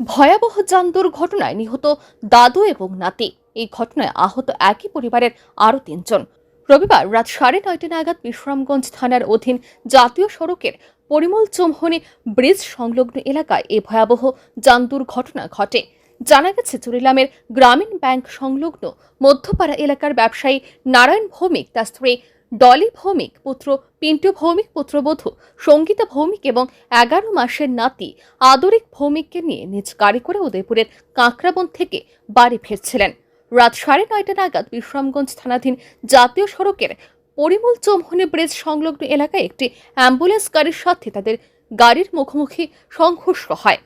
ভয়াবহ যান দুর্ঘটনায় নিহত দাদু এবং নাতি। এই ঘটনায় আহত একই পরিবারের আরও তিনজন। রবিবার রাত সাড়ে নয়টা নাগাদ বিশ্রামগঞ্জ থানার অধীন জাতীয় সড়কের পরিমল চৌমহনী ব্রিজ সংলগ্ন এলাকায় এই ভয়াবহ যান দুর্ঘটনা ঘটে। জানা গেছে, চুরিলামের গ্রামীণ ব্যাংক সংলগ্ন মধ্যপাড়া এলাকার ব্যবসায়ী নারায়ণ ভৌমিক, তার স্ত্রী ডলি ভৌমিক পুত্র, পিন্টু ভৌমিক পুত্রবধূ, সঙ্গীতা ভৌমিক এবং এগারো মাসের নাতি আদরিক ভৌমিককে নিয়ে নিজ গাড়ি করে উদয়পুরের কাঁকড়াবন থেকে বাড়ি ফিরছিলেন। রাত সাড়ে নয়টা নাগাদ বিশ্রামগঞ্জ থানাধীন জাতীয় সড়কের পরিমল চৌমহনী ব্রিজ সংলগ্ন এলাকায় একটি অ্যাম্বুলেন্স গাড়ির সাথে তাদের গাড়ির মুখোমুখি সংঘর্ষ হয়।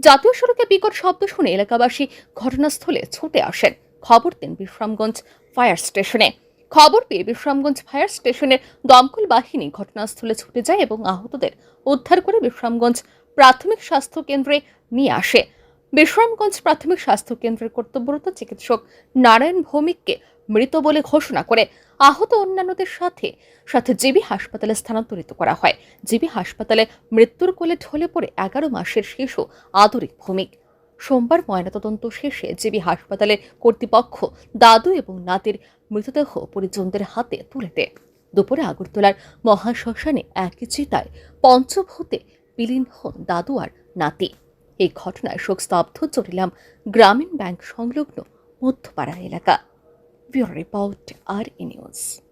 জাতীয় সড়কে বিকট শব্দ শুনে এলাকাবাসী ঘটনাস্থলে ছুটে আসেন। খবর দেন বিশ্রামগঞ্জ ফায়ার স্টেশনে। খবর পেয়ে বিশ্রামগঞ্জ ফায়ার স্টেশনের দমকল বাহিনী ঘটনাস্থলে ছুটে যায় এবং আহতদের উদ্ধার করে বিশ্রামগঞ্জ প্রাথমিক স্বাস্থ্য কেন্দ্রে নিয়ে আসে। বিশ্রামগঞ্জ প্রাথমিক স্বাস্থ্য কেন্দ্রের কর্তব্যরত চিকিৎসক নারায়ণ ভৌমিককে মৃত বলে ঘোষণা করে আহত অন্যান্যদের সাথে সাথে জিবি হাসপাতালে স্থানান্তরিত করা হয়। জিবি হাসপাতালে মৃত্যুর কোলে ঢলে পড়ে এগারো মাসের শিশু আদরিক ভৌমিক। সোমবার ময়নাতদন্ত শেষে জিবি হাসপাতালের কর্তৃপক্ষ দাদু এবং নাতির মৃতদেহ পরিজনদের হাতে তুলে দেয়। দুপুরে আগরতলার মহাশ্মশানে একই চিতায় পঞ্চভূতে বিলীন হন দাদু আর নাতি। এই ঘটনায় শোকস্তব্ধ চলিলাম গ্রামীণ ব্যাংক সংলগ্ন মধ্যপাড়া এলাকা। Bureau report R news.